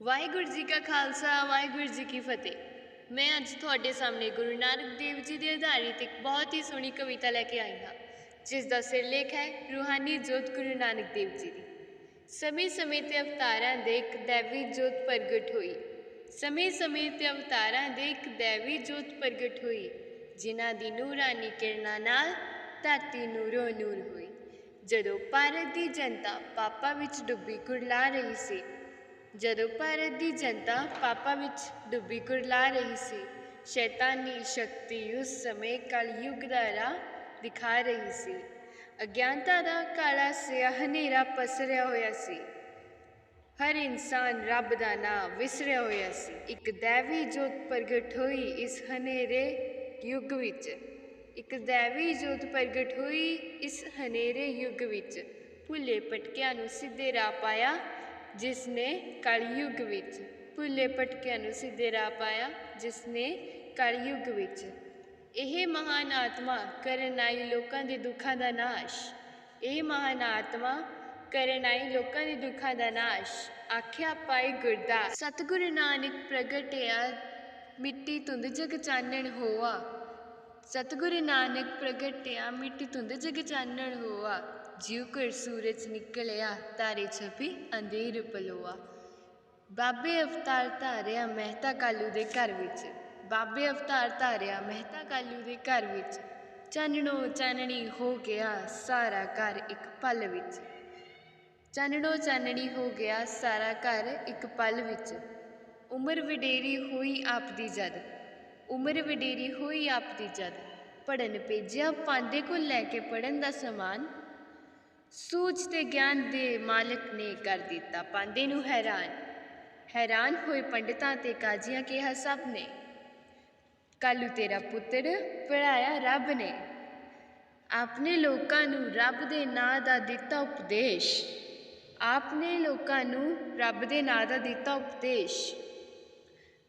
ਵਾਹਿਗੁਰੂ ਜੀ ਕਾ ਖਾਲਸਾ, ਵਾਹਿਗੁਰੂ ਜੀ ਕੀ ਫਤਿਹ। ਮੈਂ ਅੱਜ ਤੁਹਾਡੇ ਸਾਹਮਣੇ ਗੁਰੂ ਨਾਨਕ ਦੇਵ ਜੀ ਦੇ ਆਧਾਰਿਤ ਇੱਕ ਬਹੁਤ ਹੀ ਸੋਹਣੀ ਕਵਿਤਾ ਲੈ ਕੇ ਆਈ ਹਾਂ, ਜਿਸ ਦਾ ਸਿਰਲੇਖ ਹੈ ਰੂਹਾਨੀ ਜੋਤ ਗੁਰੂ ਨਾਨਕ ਦੇਵ ਜੀ ਦੀ। ਸਮੇਂ ਸਮੇਂ ਤੇ ਅਵਤਾਰਾਂ ਦੇ ਇੱਕ ਦੇਵੀ ਜੋਤ ਪ੍ਰਗਟ ਹੋਈ। ਸਮੇਂ ਸਮੇਂ ਤੇ ਅਵਤਾਰਾਂ ਦੇ ਇੱਕ ਦੇਵੀ ਜੋਤ ਪ੍ਰਗਟ ਹੋਈ, ਜਿਨ੍ਹਾਂ ਦੀ ਨੂਰਾਨੀ ਕਿਰਨਾਂ ਨਾਲ ਧਰਤੀ ਨੂਰੋ ਨੂਰ ਹੋਈ। ਜਦੋਂ ਭਾਰਤ ਦੀ ਜਨਤਾ ਪਾਪਾਂ ਵਿੱਚ ਡੁੱਬੀ ਕੁਰਲਾ ਰਹੀ ਸੀ ਜਦੋਂ ਭਾਰਤ ਦੀ ਜਨਤਾ ਪਾਪਾਂ ਵਿੱਚ ਡੁੱਬੀ ਕੁਰਲਾ ਰਹੀ ਸੀ, ਸ਼ੈਤਾਨੀ ਸ਼ਕਤੀ ਉਸ ਸਮੇਂ ਕਲਯੁਗ ਦਾ ਰਾਹ ਦਿਖਾ ਰਹੀ ਸੀ। ਅਗਿਆਨਤਾ ਦਾ ਕਾਲਾ ਸਿਆ ਹਨੇਰਾ ਪਸਰਿਆ ਹੋਇਆ ਸੀ। ਹਰ ਇਨਸਾਨ ਰੱਬ ਦਾ ਨਾਮ ਵਿਸਰਿਆ ਹੋਇਆ ਸੀ। ਇੱਕ ਦੇਵੀ ਜੋਤ ਪ੍ਰਗਟ ਹੋਈ ਇਸ ਹਨੇਰੇ ਯੁੱਗ ਵਿੱਚ। ਇੱਕ ਦੇਵੀ ਜੋਤ ਪ੍ਰਗਟ ਹੋਈ ਇਸ ਹਨੇਰੇ ਯੁੱਗ ਵਿੱਚ। ਭੁੱਲੇ ਪਟਕਿਆਂ ਨੂੰ ਸਿੱਧੇ ਰਾਹ ਪਾਇਆ ਜਿਸ ਨੇ ਕਲਯੁਗ ਵਿੱਚ ਭੁੱਲੇ ਭਟਕਿਆਂ ਨੂੰ ਸਿੱਧੇ ਰਾਹ ਪਾਇਆ ਜਿਸ ਨੇ ਕਲਯੁਗ ਵਿੱਚ ਇਹ ਮਹਾਨ ਆਤਮਾ ਕਰਨ ਆਈ ਲੋਕਾਂ ਦੇ ਦੁੱਖਾਂ ਦਾ ਨਾਸ਼, ਇਹ ਮਹਾਨ ਆਤਮਾ ਕਰਨ ਆਈ ਲੋਕਾਂ ਦੇ ਦੁੱਖਾਂ ਦਾ ਨਾਸ਼ ਆਖਿਆ ਪਾਈ ਗੁਰਦਾਸ। ਸਤਿਗੁਰੂ ਨਾਨਕ ਪ੍ਰਗਟਿਆ ਮਿੱਟੀ ਧੁੰਦ ਜਗ ਚਾਨਣ ਹੋਆ। ਸਤਿਗੁਰੂ ਨਾਨਕ ਪ੍ਰਗਟਿਆ ਮਿੱਟੀ ਧੁੰਦ ਜਗ ਚਾਨਣ ਹੋਆ। ਜਿਉ ਕਰ ਸੂਰਜ ਨਿਕਲਿਆ ਤਾਰੇ ਛਪੀ ਅੰਧੇਰ ਪਲੋਆ ਬਾਬੇ ਅਵਤਾਰ ਧਾਰਿਆ ਮਹਿਤਾ ਕਾਲੂ ਦੇ ਘਰ ਵਿੱਚ ਬਾਬੇ ਅਵਤਾਰ ਧਾਰਿਆ ਮਹਿਤਾ ਕਾਲੂ ਦੇ ਘਰ ਵਿੱਚ ਚਾਨਣੋ ਚਾਨਣੀ ਹੋ ਗਿਆ ਸਾਰਾ ਘਰ ਇੱਕ ਪਲ ਵਿੱਚ ਚਾਨਣੋ ਚਾਨਣੀ ਹੋ ਗਿਆ ਸਾਰਾ ਘਰ ਇੱਕ ਪਲ ਵਿੱਚ ਉਮਰ ਵਡੇਰੀ ਹੋਈ ਆਪ ਦੀ ਜਦ ਉਮਰ ਵਡੇਰੀ ਹੋਈ ਆਪ ਦੀ ਜਦ ਪੜਨ ਭੇਜਿਆ ਪਾਂਡੇ ਕੋਲ ਲੈ ਕੇ ਪੜਨ ਦਾ ਸਮਾਨ ਸੂਝ ਤੇ ਗਿਆਨ ਦੇ ਮਾਲਕ ਨੇ ਕਰ ਦਿੱਤਾ। ਪਾਂਡੇ ਨੂੰ ਹੈਰਾਨ। ਹੈਰਾਨ ਹੋਏ ਪੰਡਤਾਂ ਤੇ ਕਾਜ਼ੀਆਂ ਕਿਹਾ, ਸਭ ਨੇ। ਕਾਲੂ ਤੇਰਾ ਪੁੱਤਰ ਪੜਾਇਆ ਰੱਬ ਨੇ। ਆਪਣੇ ਲੋਕਾਂ ਨੂੰ ਰੱਬ ਦੇ ਨਾਂ ਦਾ ਦਿੱਤਾ ਉਪਦੇਸ਼। ਆਪਨੇ ਲੋਕਾਂ ਨੂੰ ਰੱਬ ਦੇ ਨਾਂ ਦਾ ਦਿੱਤਾ ਉਪਦੇਸ਼।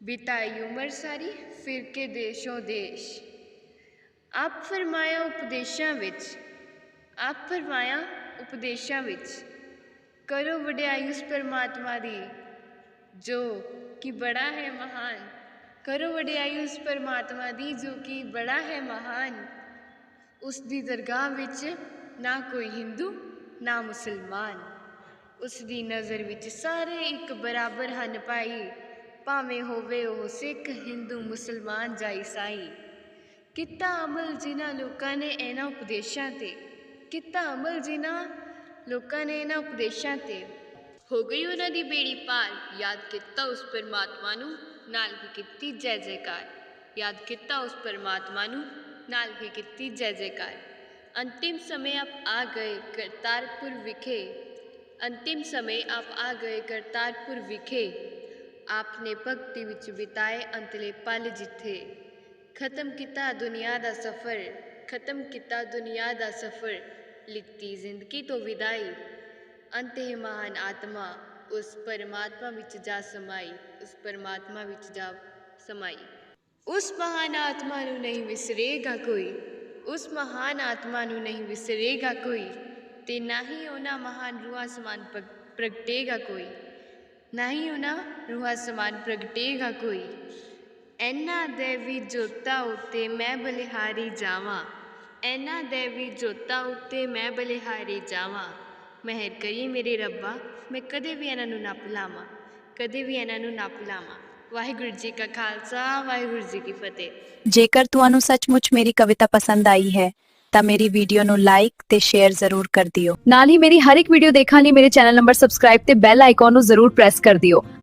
ਬਿਤਾਈ ਉਮਰ ਸਾਰੀ ਫਿਰ ਕੇ ਦੇਸ਼ੋਂ ਦੇਸ਼। ਆਪ ਫਰਮਾਇਆ ਉਪਦੇਸ਼ਾਂ ਵਿੱਚ ਆਪ ਫਰਮਾਇਆ ਉਪਦੇਸ਼ਾਂ ਵਿੱਚ, ਕਰੋ ਵਡਿਆਈ ਉਸ ਪਰਮਾਤਮਾ ਦੀ, ਜੋ ਕਿ ਬੜਾ ਹੈ ਮਹਾਨ। ਕਰੋ ਵਡਿਆਈ ਉਸ ਪਰਮਾਤਮਾ ਦੀ, ਜੋ ਕਿ ਬੜਾ ਹੈ ਮਹਾਨ। ਉਸ ਦੀ ਦਰਗਾਹ ਵਿੱਚ ਨਾ ਕੋਈ ਹਿੰਦੂ, ਨਾ ਮੁਸਲਮਾਨ। ਉਸ ਦੀ ਨਜ਼ਰ ਵਿੱਚ ਸਾਰੇ ਇੱਕ ਬਰਾਬਰ ਹਨ ਭਾਈ। ਭਾਵੇਂ ਹੋਵੇ ਉਹ ਸਿੱਖ, ਹਿੰਦੂ, ਮੁਸਲਮਾਨ ਜਾਂ ਈਸਾਈ। ਕੀਤਾ ਅਮਲ ਜਿਨ੍ਹਾਂ ਲੋਕਾਂ ਨੇ ਇਹਨਾਂ ਉਪਦੇਸ਼ਾਂ ਤੇ ਕੀਤਾ ਅਮਲ ਜਿਨ੍ਹਾਂ ਲੋਕਾਂ ਨੇ ਇਹਨਾਂ ਉਪਦੇਸ਼ਾਂ ਤੇ ਹੋ ਗਈ ਉਹਨਾਂ ਦੀ ਬੇੜੀ ਪਾਰ ਯਾਦ ਕੀਤਾ ਉਸ ਪਰਮਾਤਮਾ ਨੂੰ ਨਾਲ ਹੀ ਕੀਤੀ ਜੈ ਜੈਕਾਰ ਯਾਦ ਕੀਤਾ ਉਸ ਪਰਮਾਤਮਾ ਨੂੰ ਨਾਲ ਹੀ ਕੀਤੀ ਜੈ ਜੈਕਾਰ ਅੰਤਿਮ ਸਮੇਂ ਆਪ ਆ ਗਏ ਕਰਤਾਰਪੁਰ ਵਿਖੇ ਅੰਤਿਮ ਸਮੇਂ ਆਪ ਆ ਗਏ ਕਰਤਾਰਪੁਰ ਵਿਖੇ ਆਪਨੇ ਭਗਤੀ ਵਿੱਚ ਬਿਤਾਏ ਅੰਤਲੇ ਪਲ ਜਿੱਥੇ ਖਤਮ ਕੀਤਾ ਦੁਨੀਆ ਦਾ ਸਫ਼ਰ ਖਤਮ ਕੀਤਾ ਦੁਨੀਆ ਦਾ ਸਫ਼ਰ ਲਿਖਤੀ ਜ਼ਿੰਦਗੀ ਤੋਂ ਵਿਦਾਈ। ਅੰਤੇ ਮਹਾਨ ਆਤਮਾ, ਉਸ ਪਰਮਾਤਮਾ ਵਿੱਚ ਜਾ ਸਮਾਈ, ਉਸ ਪਰਮਾਤਮਾ ਵਿੱਚ ਜਾ ਸਮਾਈ। ਉਸ ਮਹਾਨ ਆਤਮਾ ਨੂੰ ਨਹੀਂ ਵਿਸਰੇਗਾ ਕੋਈ, ਉਸ ਮਹਾਨ ਆਤਮਾ ਨੂੰ ਨਹੀਂ ਵਿਸਰੇਗਾ ਕੋਈ, ਤੇ ਨਾ ਹੀ ਉਹਨਾਂ ਮਹਾਨ ਰੂਹਾਂ ਸਮਾਨ ਪ੍ਰਗ- ਪ੍ਰਗਟੇਗਾ ਕੋਈ, ਨਾ ਹੀ ਉਹਨਾਂ ਰੂਹਾਂ ਸਮਾਨ ਪ੍ਰਗਟੇਗਾ ਕੋਈ। ਐਨਾ ਦੇਵੀ ਜੋਤਾ ਉੱਤੇ ਮੈਂ ਬਲਿਹਾਰੀ ਜਾਵਾਂ। ਐਨਾ ਦੇਵੀ ਜੋਤਾ ਉੱਤੇ ਮੈਂ ਬਲਿਹਾਰੀ ਜਾਵਾਂ। ਮਿਹਰ ਕਰੀ ਮੇਰੇ ਰੱਬਾ, ਮੈਂ ਕਦੇ ਵੀ ਇਹਨਾਂ ਨੂੰ ਨਾ ਭੁਲਾਵਾਂ ਕਦੇ ਵੀ ਇਹਨਾਂ ਨੂੰ ਨਾ ਭੁਲਾਵਾਂ ਵਾਹਿਗੁਰੂ ਜੀ ਕਾ ਖਾਲਸਾ, ਵਾਹਿਗੁਰੂ ਜੀ ਕੀ ਫਤਿਹ। ਜੇਕਰ ਤੁਹਾਨੂੰ ਸੱਚਮੁੱਚ ਮੇਰੀ ਕਵਿਤਾ ਪਸੰਦ ਆਈ ਹੈ, ਤਾਂ ਮੇਰੀ ਵੀਡੀਓ ਨੂੰ ਲਾਈਕ ਤੇ ਸ਼ੇਅਰ ਜ਼ਰੂਰ ਕਰ ਦਿਓ। ਨਾਲ ਹੀ ਮੇਰੀ ਹਰ ਇੱਕ ਵੀਡੀਓ ਦੇਖਣ ਲਈ ਮੇਰੇ ਚੈਨਲ ਨੰਬਰ ਸਬਸਕ੍ਰਾਈਬ ਤੇ ਬੈਲ ਆਈਕਨ ਨੂੰ ਜ਼ਰੂਰ ਪ੍ਰੈਸ ਕਰ ਦਿਓ।